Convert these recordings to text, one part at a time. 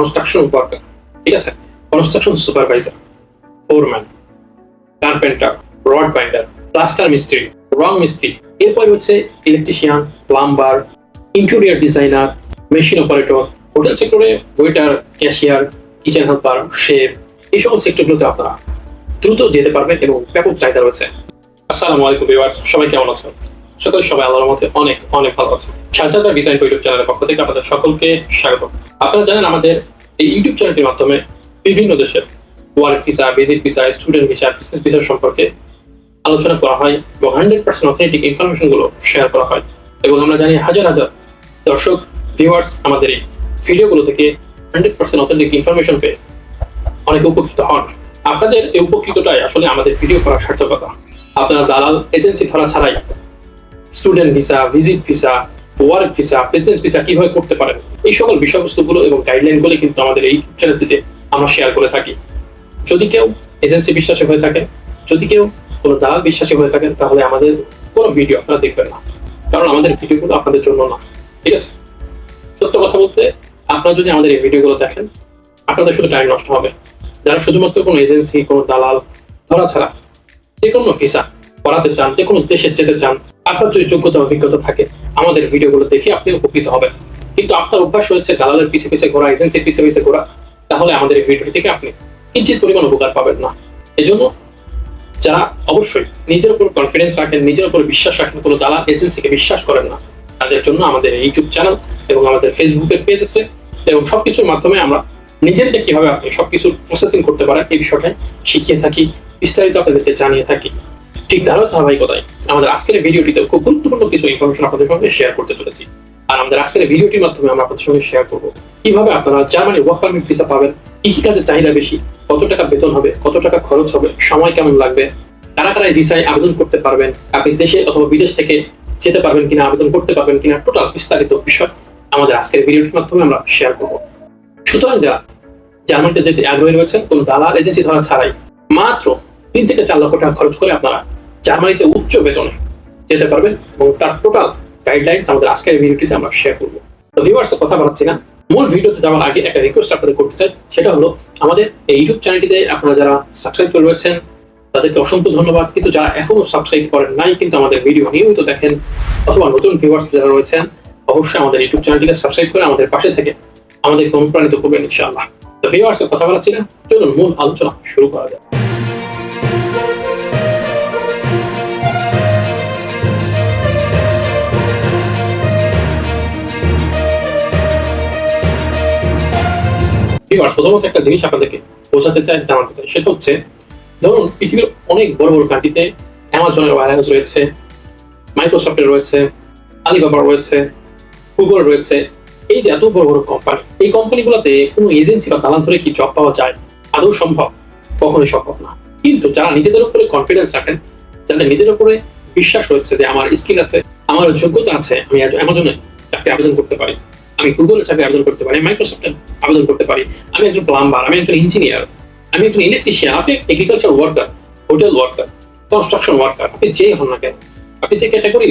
Construction worker ঠিক আছে? Construction supervisor foreman carpenter rod binder plaster মিস্ত্রি রং মিস্ত্রি এরপর হচ্ছে electrician plumber interior designer machine operator hotel সেক্টরে waiter cashier kitchen helper chef এই সকল সেক্টরগুলোতে আপনারা দ্রুত যেতে পারবেন এবং ব্যাপক চাহিদা রয়েছে। আসসালামু আলাইকুম ভিউয়ার্স সবাই কেমন আছেন? সকল সবাই আল্লাহর মধ্যে অনেক অনেক ভালো আছে সাজাদা ডিজাইন ইউটিউব চ্যানেলের পক্ষ থেকে আপনাদের সকলকে স্বাগত আপনারা জানেন আমাদের এই ইউটিউব চ্যানেলটির মাধ্যমে বিভিন্ন দেশের work visa visit visa student visa business visa সম্পর্কে আলোচনা করা হয় এবং হান্ড্রেড পার্সেন্ট অথেন্টিক ইনফরমেশনগুলো শেয়ার করা হয়। এবং আমরা জানি হাজার হাজার দর্শক ভিউয়ার্স আমাদের এই ভিডিওগুলো থেকে হান্ড্রেড পার্সেন্ট অথেন্টিক ইনফরমেশন পেয়ে অনেক উপকৃত হন। আপনাদের এই উপকৃতটাই আসলে আমাদের ভিডিও করার সার্থকতা। আপনারা দালাল এজেন্সি ধরা ছাড়াই student visa visit visa work visa business visa কীভাবে করতে পারেন? এই সকল বিষয়বস্তুগুলো এবং গাইডলাইনগুলো কিন্তু আমাদের এই চ্যানেলটিতে আমরা শেয়ার করে থাকি। যদি কেউ এজেন্সি বিশ্বাসী হয়ে থাকেন, যদি কেউ কোনো দালাল বিশ্বাসী হয়ে থাকেন, তাহলে আমাদের কোনো ভিডিও আপনারা দেখবেন না। কারণ আমাদের ভিডিওগুলো আপনাদের জন্য না। ঠিক আছে? সত্য কথা বলতে, আপনারা যদি আমাদের এই ভিডিওগুলো দেখেন, আপনাদের শুধু টাইম নষ্ট হবে। যারা শুধুমাত্র কোনো এজেন্সি কোনো দালাল, ধরা ছাড়া যে কোনো ভিসা করাতে চান, যে কোনো দেশে যেতে চান আপনার যদি যোগ্যতা অভিজ্ঞতা থাকে, আমাদের ভিডিওগুলো দেখে আপনি উপকৃত হবেন। কিন্তু আপনার অভ্যাস হয়েছে দালালের পিছে পিছে ঘোরা এজেন্সির পিছে পিছে ঘোরা, তাহলে আমাদের এই ভিডিও থেকে আপনি কিঞ্চিত পরিমাণ উপকার পাবেন না। এজন্য যারা অবশ্যই নিজের উপর কনফিডেন্স রাখেন, নিজের উপর বিশ্বাস রাখেন, কোনো দালাল এজেন্সিকে বিশ্বাস করেন না, তাদের জন্য আমাদের ইউটিউব চ্যানেল এবং আমাদের ফেসবুকে পেজ আছে। এবং সবকিছুর মাধ্যমে আমরা নিজেরকে কীভাবে আপনি সবকিছু প্রসেসিং করতে পারেন, এই বিষয়টা শিখিয়ে থাকি, বিস্তারিত আপনাদেরকে জানিয়ে থাকি। ঠিক তারও ধারাবাহিকতায় আমাদের আজকের ভিডিওটিতে খুব গুরুত্বপূর্ণ কিছু ইনফরমেশন আপনাদের সঙ্গে শেয়ার করতে চলেছি। আর আমাদের আজকের ভিডিওটির মাধ্যমে আমরা আপনাদের সঙ্গে শেয়ার করব কীভাবে আপনারা জার্মানি ওয়ার্ক পারমিট ভিসা পাবেন, কি কি কাজের চাহিদা বেশি, কত টাকা বেতন হবে, কত টাকা খরচ হবে, সময় কেমন লাগবে, কারা কারা ভিসায় আবেদন করতে পারবেন, আপনি দেশে অথবা বিদেশ থেকে যেতে পারবেন কিনা, আবেদন করতে পারবেন কিনা টোটাল বিস্তারিত বিষয় আমাদের আজকের ভিডিওটির মাধ্যমে আমরা শেয়ার করব। সুতরাং যারা জার্মানিতে যেতে আগ্রহী রয়েছেন, কোন দালাল এজেন্সি ধরা ছাড়াই মাত্র তিন থেকে চার লক্ষ টাকা খরচ করে আপনারা জার্মানিতে উচ্চ বেতনে যেতে পারবেন এবং তার টোটাল গাইডলাইন্স আমাদের আজকের ভিডিওটিতে আমরা শেয়ার করব। তো ভিউয়ার্স কথা বাড়াচ্ছি না। মূল ভিডিওতে যাওয়ার আগে একটা রিকোয়েস্ট আপনাদের করতে চাই। সেটা হলো, আমাদের এই ইউটিউব চ্যানেলটিতে আপনারা যারা সাবস্ক্রাইব করে রয়েছেন, তাদেরকে অসংখ্য ধন্যবাদ। কিন্তু যারা এখনও সাবস্ক্রাইব করেন নাই, কিন্তু আমাদের ভিডিও নিয়মিত দেখেন, অথবা নতুন ভিউয়ার্স যারা রয়েছেন, অবশ্যই আমাদের ইউটিউব চ্যানেলটিকে সাবস্ক্রাইব করে আমাদের পাশে থেকে আমাদেরকে অনুপ্রাণিত করবেন, ইনশাআল্লাহ। তো ভিউয়ার্স কথা বলাচ্ছি না। চলুন, মূল আলোচনা শুরু করা যায় ভিউয়ার্স প্রথমত একটা জিনিস আপনাদেরকে বোঝাতে চাই, জানাতে চাই। সেটা হচ্ছে, ধরুন পৃথিবীর অনেক বড় বড় কান্ট্রিতে অ্যামাজনের ওয়ারহাউস রয়েছে, মাইক্রোসফটের রয়েছে আলিবাবা রয়েছে গুগল রয়েছে। এই যে এত বড় বড় কোম্পানি এই কোম্পানিগুলোতে কোনো এজেন্সি বা দালাল ধরে কি জব পাওয়া যায়? আদৌ সম্ভব? কখনোই সম্ভব না। কিন্তু যারা নিজেদের উপরে কনফিডেন্স রাখেন, যাদের নিজের উপরে বিশ্বাস রয়েছে যে আমার স্কিল আছে, আমার যোগ্যতা আছে, আমি অ্যামাজনে চাকরি আবেদন করতে পারি। আমি গুগলে চাকরি আবেদন করতে পারি মাইক্রোসফটে আবেদন করতে পারি, আমি একজন প্লাম্বার আমি একজন ইঞ্জিনিয়ার আমি একজন ইলেকট্রিশিয়ান আপনি agriculture worker hotel worker construction worker আপনি যে হন না কেন, আপনি যে ক্যাটাগরি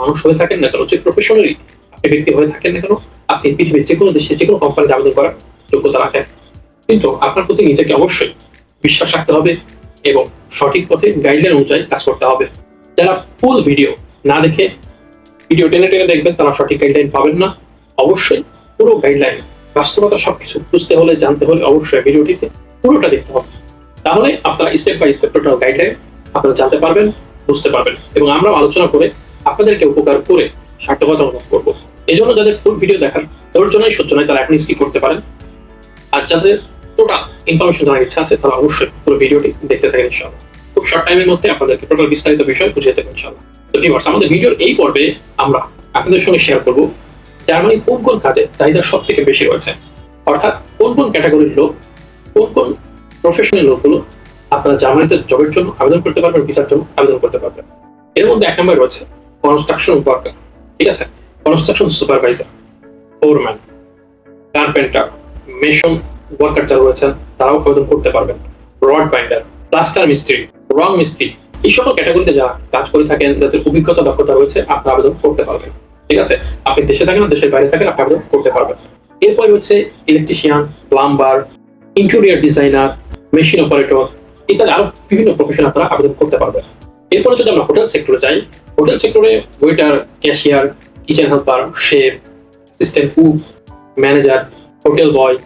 মানুষ হয়ে থাকেন না কেন, যে প্রফেশনালি আপনি ব্যক্তি হয়ে থাকেন না কেন, আপনি পৃথিবীর যে কোনো দেশে যে কোনো কোম্পানিতে আবেদন করার যোগ্যতা রাখেন। কিন্তু আপনার প্রতি নিজেকে অবশ্যই বিশ্বাস রাখতে হবে এবং সঠিক পথে গাইডলাইন অনুযায়ী কাজ করতে হবে। যারা ফুল ভিডিও না দেখে ভিডিও টেনে টেনে দেখবেন, তারা সঠিক গাইডলাইন পাবেন না। অবশ্যই পুরো গাইডলাইন বাস্তবতা সবকিছু বুঝতে হলে, জানতে হলে অবশ্যই ভিডিওটিতে পুরোটা দেখতে হবে। তাহলে আপনারা step by step total guideline আপনারা জানতে পারবেন, বুঝতে পারবেন এবং আমরা আলোচনা করে আপনাদেরকে উপকার করে সার্থকতা অনুভব করব। এই জন্য যাদের ফুল ভিডিও দেখার ধৈর্য নাই সহ্য নাই তারা এখন স্কিপ করতে পারেন। আর যাদের টোটাল ইনফরমেশন জানার ইচ্ছা আছে, তারা অবশ্যই পুরো ভিডিওটি দেখতে থাকেন, ইনশাআল্লাহ। খুব শর্ট টাইমের মধ্যে আপনাদেরকে টোটাল বিস্তারিত বিষয় বুঝিয়ে দেবেন ইনশাআল্লাহ। তো ভিউয়ার্স আমাদের ভিডিওর এই পর্বে আমরা আপনাদের সঙ্গে শেয়ার করব জার্মানি কোন কোন খাতে চাহিদা সব থেকে বেশি রয়েছে? অর্থাৎ কোন কোন ক্যাটাগরির লোক, কোন কোন প্রফেশনাল লোকগুলো আপনারা জার্মানিতে জবের জন্য আবেদন করতে পারবেন ভিসার জন্য আবেদন করতে পারবেন। এর মধ্যে এক নম্বর রয়েছে কনস্ট্রাকশন ওয়ার্কার ঠিক আছে? Construction supervisor foreman carpenter mason worker যারা রয়েছেন, তারাও আবেদন করতে পারবেন। রড বাইন্ডার প্লাস্টার মিস্ত্রি রং মিস্ত্রি এই সকল ক্যাটাগরিতে যারা কাজ করে থাকেন, যাদের অভিজ্ঞতা, দক্ষতা রয়েছে, আপনারা আবেদন করতে পারবেন। ঠিক আছে? আপনি দেশে থাকেন দেশের বাইরে থাকেন, আপনি করতে পারবেন। এরপর হচ্ছে electrician plumber interior designer machine operator ইত্যাদি আরও বিভিন্ন প্রফেশন আপনারা আবেদন করতে পারবেন। এরপরে যদি আমরা হোটেল সেক্টরে যাই হোটেল সেক্টরে waiter cashier kitchen helper chef assistant cook manager hotel boy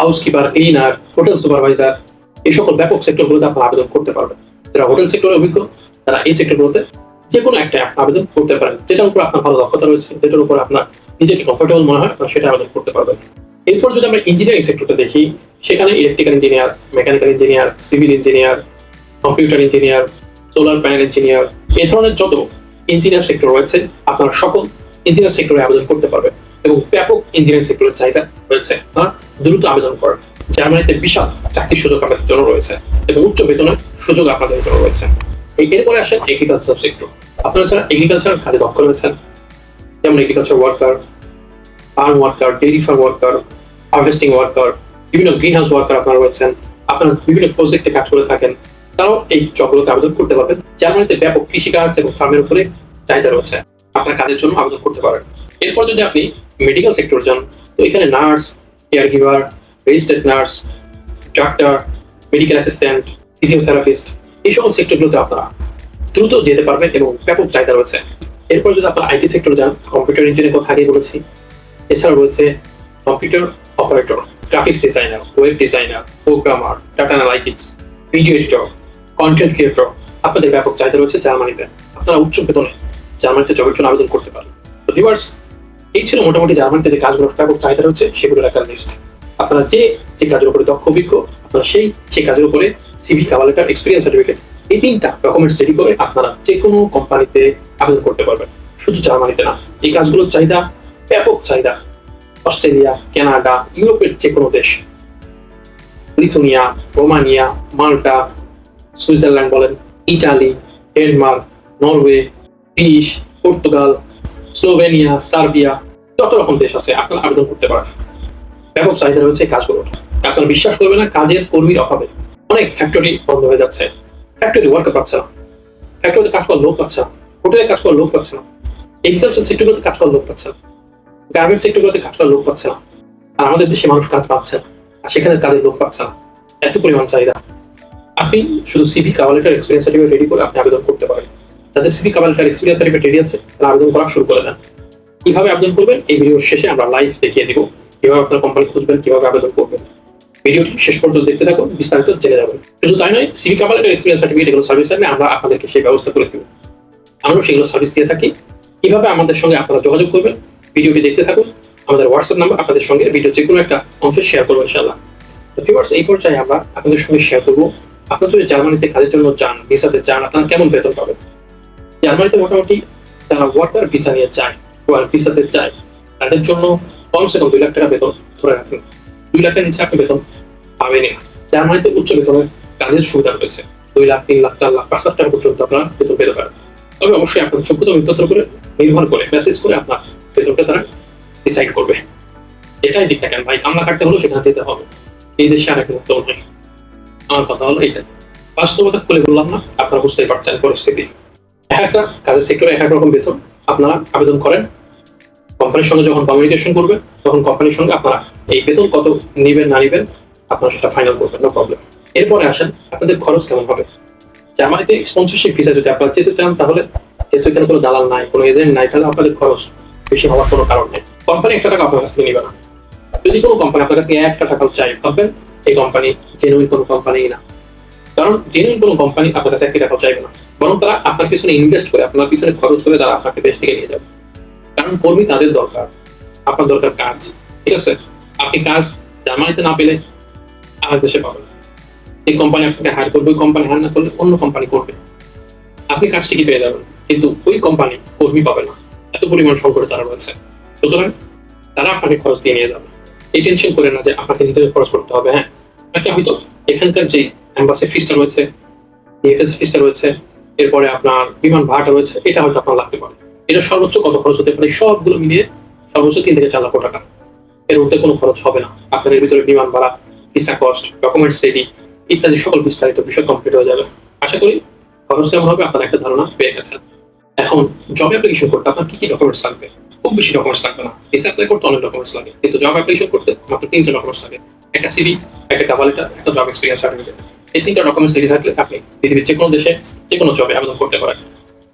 housekeeper cleaner hotel supervisor এই সকল ব্যাপক সেক্টরগুলোতে আপনারা আবেদন করতে পারবেন। যারা হোটেল সেক্টরে অভিজ্ঞ, তারা এই সেক্টরগুলোতে যে কোনো একটা অ্যাপ আবেদন করতে পারেন। যেটার উপর আপনার ভালো দক্ষতা রয়েছে, যেটার উপর আপনার নিজেকে কমফোর্টেবল মনে হয়, আপনার সেটা আবেদন করতে পারবেন। এরপর যদি আমরা ইঞ্জিনিয়ারিং সেক্টরটা দেখি, সেখানে electrical engineer mechanical engineer civil engineer computer engineer solar panel engineer এ ধরনের যত ইঞ্জিনিয়ার সেক্টর রয়েছে, আপনারা সকল ইঞ্জিনিয়ার সেক্টরে আবেদন করতে পারবেন এবং ব্যাপক ইঞ্জিনিয়ারিং সেক্টরের চাহিদা রয়েছে। আপনারা দ্রুত আবেদন করেন। জার্মানিতে বিশাল চাকরির সুযোগ আপনাদের জন্য রয়েছে এবং উচ্চ বেতনের সুযোগ আপনাদের জন্য রয়েছে। এরপরে আসেন এগ্রিকালচার সেক্টর আপনারা যারা এগ্রিকালচার কাজে দক্ষ রয়েছেন, যেমন agriculture worker farm worker dairy farm worker harvesting worker বিভিন্ন গ্রিন হাউস ওয়ার্কার আপনারা রয়েছেন, আপনারা বিভিন্ন প্রজেক্টে কাজ করে থাকেন, তারাও এই জবগুলোতে আবেদন করতে পারবেন। জার্মানিতে ব্যাপক কৃষিকাজ এবং ফার্মের উপরে চাহিদা রয়েছে। আপনার কাজের জন্য আবেদন করতে পারেন। এরপর যদি আপনি মেডিকেল সেক্টর যান, তো এখানে nurse caregiver registered nurse doctor medical assistant physiotherapist এই সকল সেক্টরগুলোতে আপনারা দ্রুত যেতে পারবেন এবং ব্যাপক চাহিদা রয়েছে। এরপর যদি আপনারা আইটি সেক্টর যান কম্পিউটার ইঞ্জিনিয়ার কথা আগে বলেছি। এছাড়া রয়েছে computer operator graphics designer web designer programmer data analytics video editor content creator আপনাদের ব্যাপক চাহিদা রয়েছে জার্মানিতে। আপনারা উচ্চ বেতনে জার্মানিতে জবের জন্য আবেদন করতে পারেন। তো ভিউয়ার্স এই ছিল মোটামুটি জার্মানিতে যে কাজগুলোর ব্যাপক চাহিদা রয়েছে, সেগুলোর একটা লিস্ট আপনারা যে যে কাজের উপরে দক্ষ, অভিজ্ঞ সেই সেই কাজের উপরে সিভি কাভালেটার এক্সপিরিয়েন্স সার্টিফিকেট এই তিনটা ডকুমেন্টস রেডি করে আপনারা যে কোনো কোম্পানিতে আবেদন করতে পারবেন। শুধু জার্মানিতে না, এই কাজগুলোর চাহিদা ব্যাপক চাহিদা। অস্ট্রেলিয়া, কানাডা, ইউরোপের যে কোনো দেশ। লিথুনিয়া, রোমানিয়া, মাল্টা, সুইজারল্যান্ড বলেন, Italy, Denmark, Norway, Greece, Portugal, Slovenia, Serbia, যত রকম দেশ আছে আপনারা আবেদন করতে পারেন ব্যাপক চাহিদা রয়েছে কাজগুলোর। আপনারা বিশ্বাস করবেন না, কাজের কর্মীর অভাবে। অনেক ফ্যাক্টরি বন্ধ হয়ে যাচ্ছে। ফ্যাক্টরি ওয়ার্কার পাচ্ছে না। ফ্যাক্টরিতে কাজ করার লোক পাচ্ছে না। হোটেলে কাজ করার লোক পাচ্ছে না। এগ্রিকালচার সেক্টরগুলোতে কাজ করার লোক পাচ্ছে না। গার্মেন্ট সেক্টরগুলোতে কাজ করার লোক পাচ্ছে না। আর আমাদের দেশে মানুষ কাজ পাচ্ছে না। আর সেখানে কাজের লোক পাচ্ছে না। এত পরিমাণ চাহিদা। আপনি শুধু CV cover letter experience certificate ready করে আপনি আবেদন করতে পারেন। যাদের CV cover letter experience certificate ready আছে, তারা আবেদন করা শুরু করে দেন। কীভাবে আবেদন করবেন? এই ভিডিওর শেষে আমরা লাইভ দেখিয়ে দিব। কীভাবে আপনার কোম্পানি খুঁজবেন? কীভাবে আবেদন করবেন? ভিডিওটি শেষ পর্যন্ত দেখতে থাকুন, বিস্তারিত জেনে যাবেন। শুধু তাই নয় CV cover letter experience certificate এগুলো সার্ভিস থাকলে আমরা আপনাদেরকে সেই ব্যবস্থা করে দেব। আমরা সেগুলো সার্ভিস দিয়ে থাকি। কীভাবে আমাদের সঙ্গে আপনারা যোগাযোগ করবেন, ভিডিওটি দেখতে থাকুন। আমাদের হোয়াটসঅ্যাপ নাম্বার আপনাদের সঙ্গে ভিডিও যে কোনো একটা অংশ শেয়ার করব ইনশাল্লাহ তো ভিউয়ার্স এই পর্যায়ে আমরা আপনাদের সঙ্গে শেয়ার করব। আপনারা যদি জার্মানিতে কাজের জন্য যান, ভিসাতে যান, আপনারা কেমন বেতন পাবেন? জার্মানিতে মোটামুটি যারা ওয়ার্কার ভিসা নিয়ে যায় ওয়ার ভিসাতে যায়, তাদের জন্য কমসে কম দুই লাখ টাকা বেতন ধরে রাখেন। দুই লাখের নিচে আপনি বেতন পাবেনই না। জার্মানিতে উচ্চ বেতনের কাজের সুবিধা রয়েছে। দুই লাখ, তিন লাখ, চার লাখ, পাঁচ লাখ টাকা পর্যন্ত আপনারা বেতন পেতে পারেন। তবে অবশ্যই আপনার যোগ্যতা অভিজ্ঞতার উপরে নির্ভর করে মেসেজ করে আপনার বেতনটা তারা ডিসাইড করবে। যেটাই দিক থাকেন ভাই, কামলা কাটতে হলো সেখানে যেতে হবে। এই দেশে আর এক মুক্ত নেই। আমার কথা হলো এইটা বাস্তবতা খুলে বললাম না, আপনারা বুঝতেই পারছেন পরিস্থিতি। এক একটা কাজের সেক্টরে এক এক রকম বেতন আপনারা আবেদন করেন। কোম্পানির সঙ্গে যখন কমিউনিকেশন করবেন, তখন কোম্পানির সঙ্গে আপনারা এই বেতন কত নিবেন, না নিবেন আপনারা সেটা ফাইনাল করবেন নো প্রবলেম এরপরে আসেন, আপনাদের খরচ কেমন হবে? জার্মানিতে স্পন্সরশিপ ভিসা যদি আপনারা যেতে চান, তাহলে যেহেতু এখানে কোনো দালাল নাই, কোনো এজেন্ট নাই, তাহলে আপনাদের খরচ বেশি হওয়ার কোনো কারণ নেই। কোম্পানি একটা টাকা আপনার কাছ থেকে নিবে না। যদি কোনো কোম্পানি আপনার কাছ থেকে একটা টাকাও চাই, ভাববেন এই কোম্পানি জেনুইন কোনো কোম্পানি না। কারণ জেনুইন কোনো কোম্পানি আপনার কাছে একটি টাকাও চাইবে না। বরং তারা আপনার পিছনে ইনভেস্ট করে, আপনার পিছনে খরচ করে তারা আপনাকে দেশ থেকে নিয়ে যাবে। কারণ কর্মী তাদের দরকার, আপনার দরকার কাজ। ঠিক আছে? আপনি কাজ জার্মানিতে না পেলে আমার দেশে পাবেন এই কোম্পানি আপনাকে হায়ার করবে, ওই কোম্পানি হায়ার না করলে অন্য কোম্পানি করবে। আপনি কাজ ঠিকই পেয়ে যাবেন? কিন্তু ওই কোম্পানি কর্মী পাবে না। এত পরিমাণ সংকটে তারা রয়েছে। সুতরাং তারা আপনাকে খরচ দিয়ে নিয়ে যাবে। এই টেনশন করে না যে আপনাকে নিজেদের খরচ করতে হবে হ্যাঁ। আপনাকে হয়তো এখানকার যে অ্যাম্বাসি ফিসটা রয়েছে ডিএফএস ফিসটা রয়েছে, এরপরে আপনার বিমান ভাড়াটা রয়েছে, এটা হয়তো আপনার লাগতে পারে। এটা সর্বোচ্চ কত খরচ হতে পারে? সবগুলো মিলিয়ে সর্বোচ্চ তিন থেকে চার লক্ষ টাকা। এর মধ্যে কোনো খরচ হবে না। আপনার এর ভিতরে বিমান ভাড়া ভিসা কস্ট ডকুমেন্টস রেডি ইত্যাদি সকল বিস্তারিত বিষয় কমপ্লিট হয়ে যাবে। আশা করি খরচ কেমন হবে আপনার একটা ধারণা পেয়ে গেছেন। এখন জব অ্যাপ্লিকেশন করতে আপনার কি কি ডকুমেন্টস লাগবে? খুব বেশি ডকুমেন্টস লাগবে না। ভিসা অ্যাপ্লাই করতে অনেক ডকুমেন্টস লাগে, কিন্তু জব অ্যাপ্লিকেশন করতে মাত্র তিনটা ডকুমেন্টস লাগে। একটা সিভি একটা কাভার একটা জব এক্সপিরিয়েন্স সার্টিফিকেট এই তিনটা ডকুমেন্টস রেডি থাকলে আপনি পৃথিবীর যে কোনো দেশে যে কোনো জবে আবেদন করতে পারেন।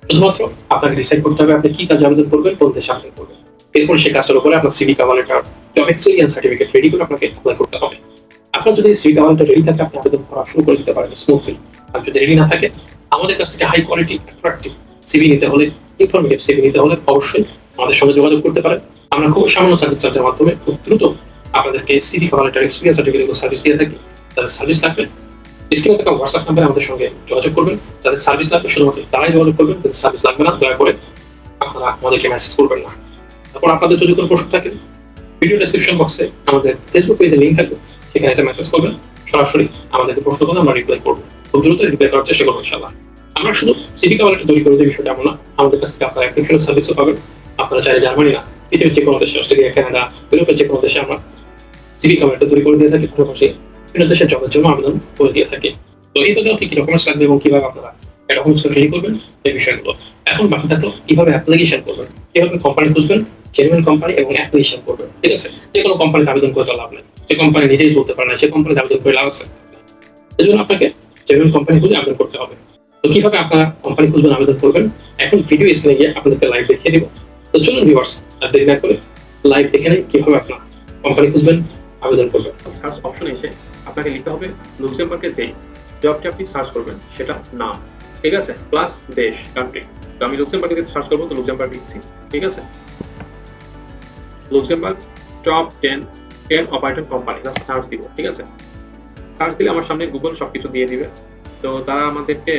শুধুমাত্র আপনাকে ডিসাইড করতে হবে আপনি কি কাজে আবেদন করবেন, কোন দেশে আবেদন করবেন। এরপর সেই কাজটার উপরে আপনার CV cover letter job experience certificate ready করে আপনাকে অ্যাপ্লাই করতে হবে। আপনার যদি সিভি কাভার রেডি থাকে, আপনি আবেদন করা শুরু করে দিতে পারেন স্মুথলি আর যদি রেডি না থাকে, আমাদের কাছ থেকে হাই কোয়ালিটি অ্যাট্রাকটিভ সিভি নিতে হলে ইনফরমেটিভ সিভি নিতে হলে অবশ্যই আমাদের সঙ্গে যোগাযোগ করতে পারেন। আমরা খুব সামান্য সার্ভিস চার্জের মাধ্যমে খুব দ্রুত আপনাদেরকে CV cover letter experience certificate service দিয়ে থাকি। তাদের সার্ভিস লাগবে। স্ক্রিনে থাকা হোয়াটসঅ্যাপ নাম্বারে আমাদের সঙ্গে যোগাযোগ করবেন। তাদের সার্ভিস লাগবে, শুধুমাত্র তারাই যোগাযোগ করবেন, তাদের সার্ভিস লাগবে না। দয়া করে আপনারা আমাদেরকে মেসেজ করবেন না। তারপর আপনাদের যদি কোনো প্রশ্ন থাকে ভিডিও ডেসক্রিপশন বক্সে আমাদের ফেসবুক পেজে লিঙ্ক থাকবে। সেখানে এসে মেসেজ করবেন, সরাসরি আমাদেরকে প্রশ্ন করলে আমরা রিপ্লাই করব। খুব দ্রুত রিপ্লাই করার চেষ্টা করব ইনশাল্লাহ আমরা শুধু সিটি কাভারটা তৈরি করে দিই, বিষয়টা এমন না। আমাদের কাছ থেকে আপনারা অ্যাপ্লিকেশন সার্ভিসও পাবেন। আপনারা চাইলে জার্মানি না, পৃথিবীর যে কোনো দেশে, অস্ট্রেলিয়া, কানাডা, ইউরোপের যে কোনো দেশে আমরা সিভি কাভারটা তৈরি করে দিয়ে থাকি। পাশাপাশি বিভিন্ন দেশের জবের জন্য আবেদন করে দিয়ে থাকি। তো এই তোকে কি কি ডকুমেন্টস লাগবে এবং কীভাবে আপনারা এরকম রেডি করবেন, এই বিষয়গুলো। এখন বাকি থাকল কীভাবে অ্যাপ্লিকেশন করবেন, কীভাবে কোম্পানি খুঁজবেন জেনুইন কোম্পানি এবং অ্যাপ্লিকেশন করবেন ঠিক আছে? যে কোনো কোম্পানিতে আবেদন করে তো লাভ নেই। যে কোম্পানি নিজেই চলতে পারে না, সে কোম্পানিতে আবেদন করে লাভ আছে। এই জন্য আপনাকে জেনুইন কোম্পানি খুঁজে আবেদন করতে হবে। তো কীভাবে আপনারা কোম্পানি খুঁজবেন, আবেদন করবেন? এখন ভিডিও স্ক্রিনে গিয়ে আপনাদেরকে লাইভ দেখিয়ে দিব। তো চলুন ভিউয়ার্স আর দেরি না করে লাইভ দেখে নেই কীভাবে আপনারা কোম্পানি খুঁজবেন, আবেদন করবেন। সার্চ অপশনে এসে আপনাকে লিখতে হবে লুক্সেমবার্গের যেই জবটি আপনি সার্চ করবেন, সেটা নাম, ঠিক আছে? প্লাস দেশ কান্ট্রি তো আমি লুক্সেমবার্গে সার্চ করব, তো লুক্সেমবার্গ লিখছি, ঠিক আছে? Luxembourg top ten ten operator company search দিব, ঠিক আছে? সার্চ দিলে আমার সামনে গুগল সব কিছু দিয়ে দিবে। তো তারা আমাদেরকে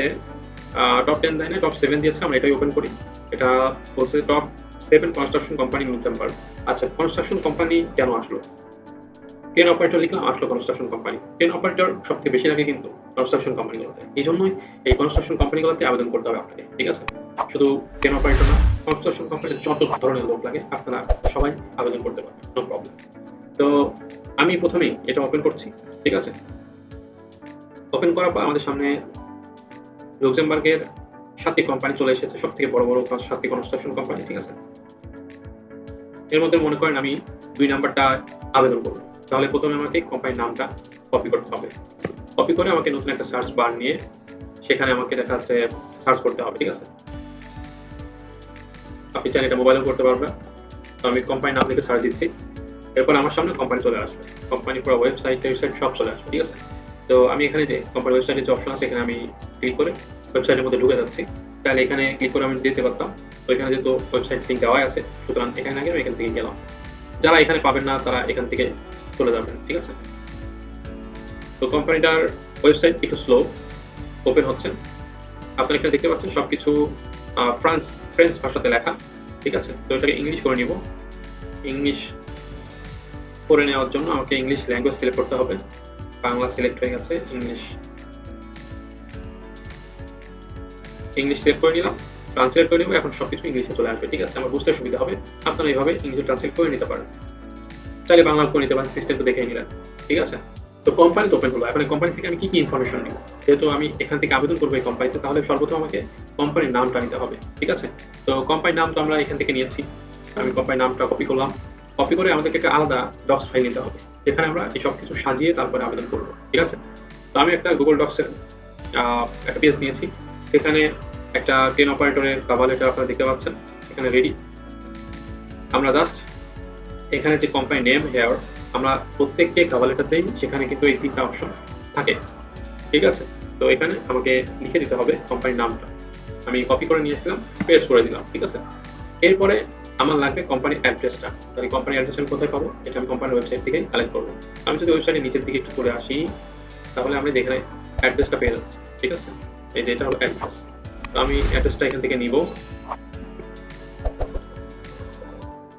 টপ টেন দেয় না টপ সেভেন দিয়েছে, আমরা এটাই ওপেন করি। এটা বলছে top seven construction company Luxembourg আচ্ছা কনস্ট্রাকশন কোম্পানি কেন আসলো? টেন অপারেটর লিখলাম, আসলো কনস্ট্রাকশন কোম্পানি টেন অপারেটর সবথেকে বেশি লাগে কিন্তু কনস্ট্রাকশন কোম্পানিগুলোতে এই জন্যই এই কনস্ট্রাকশন কোম্পানিগুলোতে আবেদন করতে হবে আপনাকে, ঠিক আছে? শুধু টেন অপারেটর না কনস্ট্রাকশন কোম্পানির যত ধরনের লোক লাগে, আপনারা সবাই আবেদন করতে পারবেন নো প্রবলেম তো আমি প্রথমেই এটা ওপেন করছি, ঠিক আছে? ওপেন করার পর আমাদের সামনে লুক্সেমবার্গের সাতটি কোম্পানি চলে এসেছে সব থেকে বড় বড় সাতটি কনস্ট্রাকশন কোম্পানি ঠিক আছে? এর মধ্যে মনে করেন আমি দুই নাম্বারটা আবেদন করব। তাহলে প্রথমে আমাকে কোম্পানির নামটা কপি করতে হবে। কপি করে আমাকে নতুন একটা সার্চ বার নিয়ে সেখানে আমাকে দেখা যাচ্ছে সার্চ করতে হবে, ঠিক আছে? আপনি চাইলে এটা মোবাইলেও করতে পারবেন। তো আমি কোম্পানির নাম লিখে সার্চ দিচ্ছি। এরপর আমার সামনে কোম্পানি চলে আসবে। কোম্পানি পুরো ওয়েবসাইট ওয়েবসাইট সব চলে আসবে, ঠিক আছে? তো আমি এখানে যে কোম্পানি ওয়েবসাইটের যে অপশন আছে, এখানে আমি ক্লিক করে ওয়েবসাইটের মধ্যে ঢুকে যাচ্ছি। তাহলে এখানে ক্লিক করে আমি দিতে পারতাম। তো এখানে যেহেতু ওয়েবসাইট লিঙ্ক দেওয়া আছে, সুতরাং এখানে আগে আমি এখান থেকে গেলাম। যারা এখানে পাবেন না, তারা এখান থেকে চলে যাবেন, ঠিক আছে? তো কোম্পানিটার ওয়েবসাইট একটু স্লো ওপেন হচ্ছে। আপনারা এখানে দেখতে পাচ্ছেন সবকিছু ফ্রান্স, ফ্রেঞ্চ ভাষাতে লেখা, ঠিক আছে? তো এটাকে ইংলিশ করে নিব। ইংলিশ করে নেওয়ার জন্য আমাকে ইংলিশ ল্যাঙ্গুয়েজ সিলেক্ট করতে হবে। বাংলা সিলেক্ট হয়ে গেছে ইংলিশ ইংলিশ সিলেক্ট করে নিলাম ট্রান্সলেট করে নিব, এখন সবকিছু ইংলিশে চলে আসবে, ঠিক আছে? আমার বুঝতে সুবিধা হবে, আপনারা এইভাবে ইংলিশে ট্রান্সলেট করে নিতে পারেন। চাইলে বাংলা করে নিতে পারেন সিস্টেম তো দেখে নিলেন, ঠিক আছে? তো কোম্পানি তো ওপেন হলো, এখন কোম্পানি থেকে আমি কি কি ইনফরমেশন নিব? যেহেতু আমি এখান থেকে আবেদন করব এই কোম্পানিতে তাহলে সর্বপ্রথম আমাকে কোম্পানির নামটা নিতে হবে, ঠিক আছে? তো কোম্পানির নাম তো আমরা এখান থেকে নিয়েছি। আমি কোম্পানির নামটা কপি করলাম। কপি করে আমাদেরকে একটা আলাদা ডক্স ফাইল নিতে হবে, যেখানে আমরা এই সব কিছু সাজিয়ে তারপরে আবেদন করব, ঠিক আছে? তো আমি একটা গুগল ডক্সের একটা পেজ নিয়েছি। সেখানে একটা টেন অপারেটরের কাভার লেটার আপনারা দেখতে পাচ্ছেন, এখানে রেডি আমরা জাস্ট এখানে যে কোম্পানি নেম হেয়ার আমরা প্রত্যেককে কাভার লেটার সেখানে কিন্তু এই তিনটা অপশন থাকে, ঠিক আছে? তো এখানে আমাকে লিখে দিতে হবে কোম্পানির নামটা। আমি কপি করে নিয়েছিলাম পেস্ট করে দিলাম, ঠিক আছে? এরপরে আমার লাগবে কোম্পানির অ্যাড্রেসটা তাহলে কোম্পানির অ্যাড্রেস আমি কোথায় পাবো? এটা আমি কোম্পানির ওয়েবসাইট থেকে কালেক্ট করব। আমি যদি ওয়েবসাইটের নিচের দিকে একটু করে আসি, তাহলে আমি যেখানে অ্যাড্রেসটা পেয়ে যাচ্ছি, ঠিক আছে? এই যে এটা হলো অ্যাড্রেস তো আমি অ্যাড্রেসটা এখান থেকে নিব।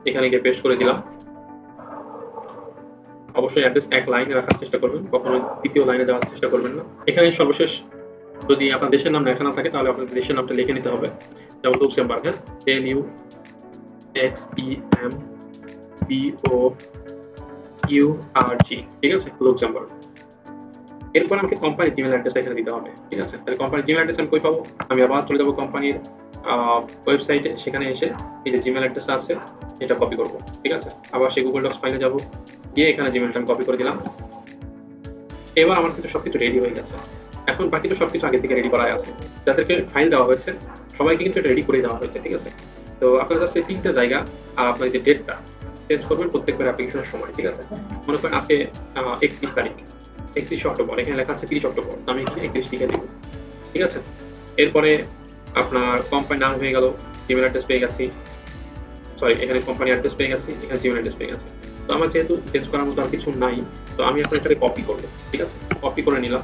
এখানে গিয়ে পেস্ট করে দিলাম। অবশ্যই অ্যাড্রেস এক লাইনে রাখার চেষ্টা করবেন কখনো দ্বিতীয় লাইনে দেওয়ার চেষ্টা করবেন না। এখানে সর্বশেষ যদি আপনার দেশের নাম লেখা না থাকে, তাহলে আপনার দেশের নামটা লিখে নিতে হবে। যেমন লুক্সেমবার্গ হ্যাঁ? L U X E M B O U R G ঠিক আছে? লুক্সেমবার্গ এরপর আমাকে কোম্পানির জিমেল অ্যাড্রেস এখানে দিতে হবে, ঠিক আছে? তাহলে কোম্পানির জিমেল অ্যাড্রেস আমি কই পাবো? আমি আবার চলে যাব কোম্পানির ওয়েবসাইটে সেখানে এসে এই যে জিমেল অ্যাড্রেসটা আছে, এটা কপি করব, ঠিক আছে? আবার সেই গুগল ডক্স ফাইলে যাব। গিয়ে এখানে জিমেলটা আমি কপি করে দিলাম। এবার আমার কিন্তু সবকিছু রেডি হয়ে গেছে। এখন বাকি তো সবকিছু আগে থেকে রেডি করা আছে। যাদেরকে ফাইল দেওয়া হয়েছে, সবাইকে কিন্তু রেডি করে দেওয়া হয়েছে, ঠিক আছে? তো আপনার কাছে তিনটা জায়গা আর আপনার যে ডেটটা চেঞ্জ করবেন প্রত্যেকবার অ্যাপ্লিকেশনের সময়, ঠিক আছে? মনে করেন আজকে একত্রিশ তারিখ। একত্রিশে অক্টোবর, এখানে লেখা আছে তিরিশ অক্টোবর আমি এখানে একত্রিশ লিখে দিব, ঠিক আছে? এরপরে আপনার কোম্পানি নাম হয়ে গেল জিমেল অ্যাড্রেস পেয়ে গেছি। সরি এখানে কোম্পানি অ্যাড্রেস পেয়ে গেছি, এখানে জিমেল অ্যাড্রেস পেয়ে গেছি। তো আমার যেহেতু চেঞ্জ করার মতো আর কিছু নাই, তো আমি আপনার এখানে কপি করব, ঠিক আছে? কপি করে নিলাম।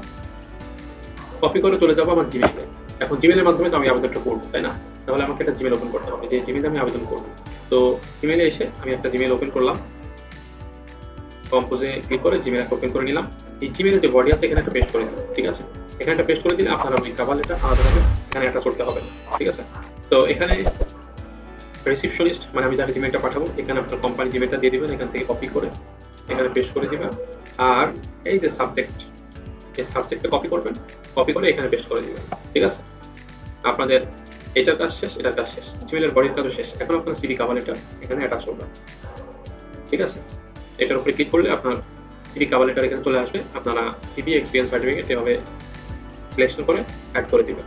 কপি করে চলে যাব আমার জিমেলে এখন জিমেলের মাধ্যমে তো আমি আবেদনটা করব, তাই না? তাহলে আমাকে একটা জিমেল ওপেন করতে হবে। যে জিমেলে আমি আবেদন করব। তো জিমেলে এসে আমি একটা জিমেল ওপেন করলাম। কম্পোজে ক্লিক করে জিমেল একটা ওপেন করে নিলাম। এই জিমেলের যে বডি আছে, এখানে একটা পেস্ট করে দিলাম, ঠিক আছে? এখানে একটা পেস্ট করে দিলে আপনার ওই কাভার লেটার আলাদাভাবে এখানে একটা করতে হবে, ঠিক আছে? তো এখানে রিসিপশনিস্ট মানে আমি যাকে জিমেলটা পাঠাবো, এখানে আপনার কোম্পানি জিমেলটা দিয়ে দেবেন, এখান থেকে কপি করে এখানে পেস্ট করে দিবেন। আর এই যে সাবজেক্ট এই সাবজেক্টটা কপি করবেন। কপি করে এখানে পেস্ট করে দিবেন। ঠিক আছে? আপনাদের এটার কাজ শেষ, এটার কাজ শেষ। জিমেলের বডির কাজও শেষ। এখন আপনার সিভি কাভার এখানে অ্যাটাচ করবেন। ঠিক আছে? এটার উপরে ক্লিক করলে আপনার সিভি কাভার এখানে চলে আসবে। আপনারা সিভি এক্সপিরিয়েন্স সার্টিফিকেট এভাবে সিলেকশন করে অ্যাড করে দিবেন।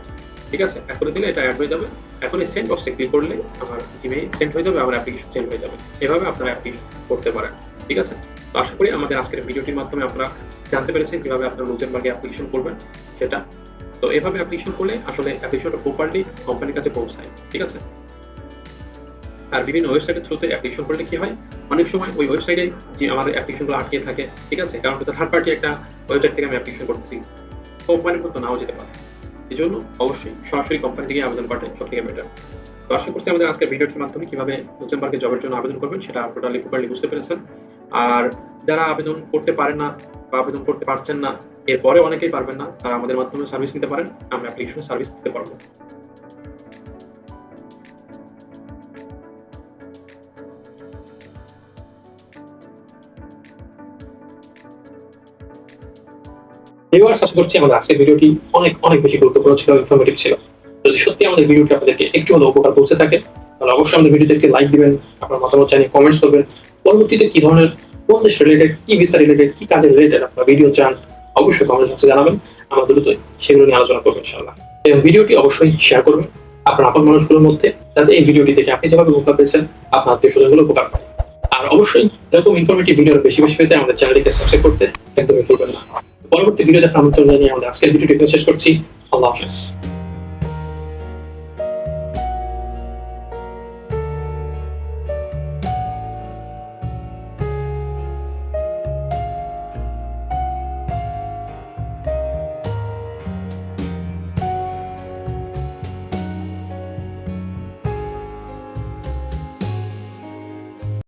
ঠিক আছে? অ্যাড করে দিলে এটা অ্যাড হয়ে যাবে। এখন এই সেন্ড বক্সে ক্লিক করলে আমার জিমেইল সেন্ড হয়ে যাবে আমার অ্যাপ্লিকেশন সেন্ড হয়ে যাবে। এভাবে আপনারা অ্যাপ্লিকেশন করতে পারেন। ঠিক আছে? তো আশা করি আমাদের আজকের ভিডিওটির মাধ্যমে আপনারা জানতে পেরেছেন কীভাবে আপনারা লুজেনবার্গে অ্যাপ্লিকেশন করবেন সেটা। তো এভাবে অ্যাপ্লিকেশন করলে আসলে অ্যাপ্লিকেশনটা প্রপারলি কোম্পানির কাছে পৌঁছায়, ঠিক আছে? আর বিভিন্ন ওয়েবসাইটের থ্রুতে অ্যাপ্লিকেশন করলে কি হয়? অনেক সময় ওই ওয়েবসাইটে যে আমার অ্যাপ্লিকেশনগুলো আটকে থাকে, ঠিক আছে? কারণ থার্ড পার্টি একটা ওয়েবসাইট থেকে আমি অ্যাপ্লিকেশন করতেছি। কোম্পানির মতো নাও যেতে পারে। এই জন্য অবশ্যই সরাসরি কোম্পানি থেকে আবেদন করাটাই সব থেকে বেটার তো আশা করছি আমাদের আজকের ভিডিওটির মাধ্যমে কীভাবে লুজেনবার্গে জবের জন্য আবেদন করবেন সেটা টোটালি প্রপারলি বুঝতে পেরেছেন। আর যারা আবেদন করতে পারেন না বা আবেদন করতে পারছেন না, এরপরে অনেকেই পারবেন না, তারা আমাদের মাধ্যমে সার্ভিস নিতে পারেন, আমরা অ্যাপ্লিকেশনে সার্ভিস দিতে পারব। ভিউয়ার্স আশা করছি আমাদের আজকের ভিডিওটি অনেক অনেক বেশি গুরুত্বপূর্ণ ছিল ইনফরমেটিভ ছিল। যদি সত্যি আমাদের ভিডিওটি আপনাদেরকে একটু হলেও উপকার পৌঁছে থাকে, তাহলে অবশ্যই আমাদের ভিডিওদেরকে লাইক দিবেন, আপনার মতামত জানিয়ে কমেন্টস করবেন। পরবর্তীতে কি ধরনের, কোন দেশ রিলেটেড কি ভিসা রিলেটেড কি কাজের রিলেটেড আপনার ভিডিও চান, অবশ্যই কমেন্ট বক্সে জানাবেন। আমরা দ্রুতই সেগুলো নিয়ে আলোচনা করব ইনশাআল্লাহ। এবং ভিডিওটি অবশ্যই শেয়ার করবেন আপনার আপন মানুষগুলোর মধ্যে, যাতে এই ভিডিওটি দেখে আপনি যেভাবে উপকার পেয়েছেন, আপনার আত্মীয় স্বজনগুলো উপকার পায়। আর অবশ্যই এরকম ইনফরমেটিভ ভিডিও বেশি বেশি পেতে আমাদের চ্যানেলটিকে সাবস্ক্রাইব করতে একদমই ভুলবেন না। পরবর্তী ভিডিও দেখার আমন্ত্রণ জানিয়ে আমাদের আজকের ভিডিওটি শেষ করছি। আল্লাহ হাফেজ।